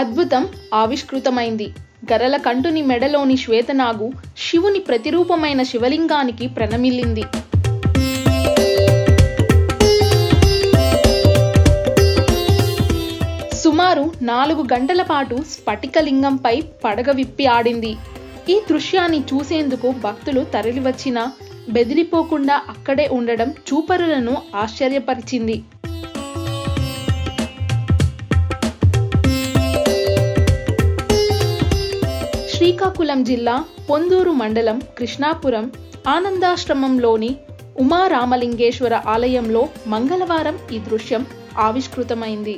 అద్భుతం ఆవిష్కృతమైంది. గరల కంటుని మెడలోని శ్వేతనాగు శివుని ప్రతిరూపమైన శివలింగానికి ప్రణమిల్లింది. సుమారు నాలుగు గంటల పాటు స్ఫటికలింగంపై పడగ విప్పి ఆడింది. ఈ దృశ్యాన్ని చూసేందుకు భక్తులు తరలివచ్చినా బెదిరిపోకుండా అక్కడే ఉండడం చూపరులను ఆశ్చర్యపరిచింది. శ్రీకాకుళం జిల్లా పొందూరు మండలం కృష్ణాపురం ఆనందాశ్రమంలోని ఉమారామలింగేశ్వర ఆలయంలో మంగళవారం ఈ దృశ్యం ఆవిష్కృతమైంది.